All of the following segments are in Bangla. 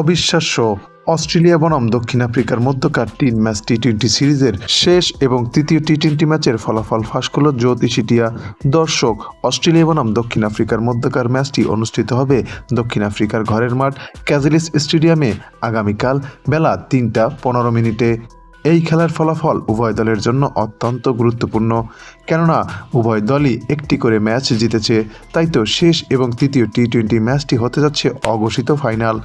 অবিশ্বাস্য। অস্ট্রেলিয়া বনাম দক্ষিণ আফ্রিকার মধ্যকার তিন ম্যাচ টি টোয়েন্টি সিরিজের শেষ এবং তৃতীয় টি টোয়েন্টি ম্যাচের ফলাফল ফাঁস করল জ্যোতিষিটিয়া দর্শক, অস্ট্রেলিয়া বনাম দক্ষিণ আফ্রিকার মধ্যকার ম্যাচটি অনুষ্ঠিত হবে দক্ষিণ আফ্রিকার ঘরের মাঠ ক্যাজেলিস স্টেডিয়ামে আগামীকাল বেলা তিনটা পনেরো মিনিটে। এই খেলার ফলাফল উভয় দলের জন্য অত্যন্ত গুরুত্বপূর্ণ। কেননা, উভয় দলই একটি করে ম্যাচ জিতেছে, তাই তো শেষ এবং তৃতীয় টি টোয়েন্টি ম্যাচটি হতে যাচ্ছে অঘোষিত ফাইনাল।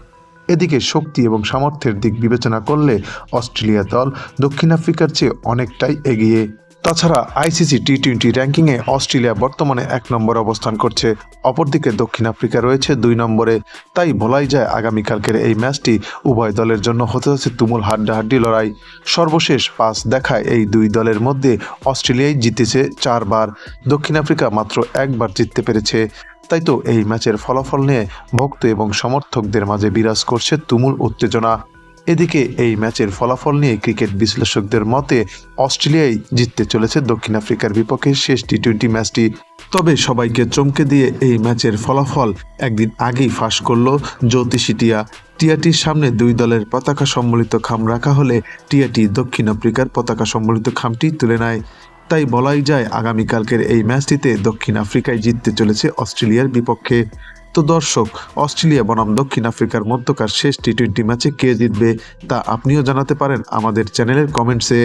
এদিকে শক্তি এবং সামর্থ্যের দিক বিবেচনা করলে অস্ট্রেলিয়া দল দক্ষিণ আফ্রিকার চেয়ে অনেকটাই এগিয়ে তাছাড়া আইসিসি টি টোয়েন্টি র্যাঙ্কিংয়ে অস্ট্রেলিয়া বর্তমানে এক নম্বরে অবস্থান করছে। অপরদিকে দক্ষিণ আফ্রিকা রয়েছে দুই নম্বরে। তাই বলাই যায় আগামীকালকের এই ম্যাচটি উভয় দলের জন্য হতে যাচ্ছে তুমুল হাড্ডাহাড্ডি লড়াই। সর্বশেষ পাঁচ দেখায় এই দুই দলের মধ্যে অস্ট্রেলিয়াই জিতেছে চারবার। দক্ষিণ আফ্রিকা মাত্র একবার জিততে পেরেছে। তাই তো এই ম্যাচের ফলাফল নিয়ে ভক্ত এবং সমর্থকদের মাঝে বিরাজ করছে তুমুল উত্তেজনা। এদিকে এই ম্যাচের ফলাফল নিয়ে ক্রিকেট বিশ্লেষকদের মতে অস্ট্রেলিয়াই জিততে চলেছে দক্ষিণ আফ্রিকার বিপক্ষে শেষ টি টোয়েন্টি ম্যাচটি। তবে সবাইকে চমকে দিয়ে এই ম্যাচের ফলাফল একদিন আগেই ফাঁস করল জ্যোতিষী টিয়া। টিয়াটির সামনে দুই দলের পতাকা সম্বলিত খাম রাখা হলে টিয়াটি দক্ষিণ আফ্রিকার পতাকা সম্বলিত খামটি তুলে নেয়। তাই বলাই যায় আগামীকালকের এই ম্যাচটিতে দক্ষিণ আফ্রিকায় জিততে চলেছে অস্ট্রেলিয়ার বিপক্ষে। তো দর্শক অস্ট্রেলিয়া বনাম দক্ষিণ আফ্রিকার মধ্যকার শেষ টি টোয়েন্টি ম্যাচে কে জিতবে তা আপনিও জানাতে পারেন আমাদের চ্যানেলের কমেন্টসে।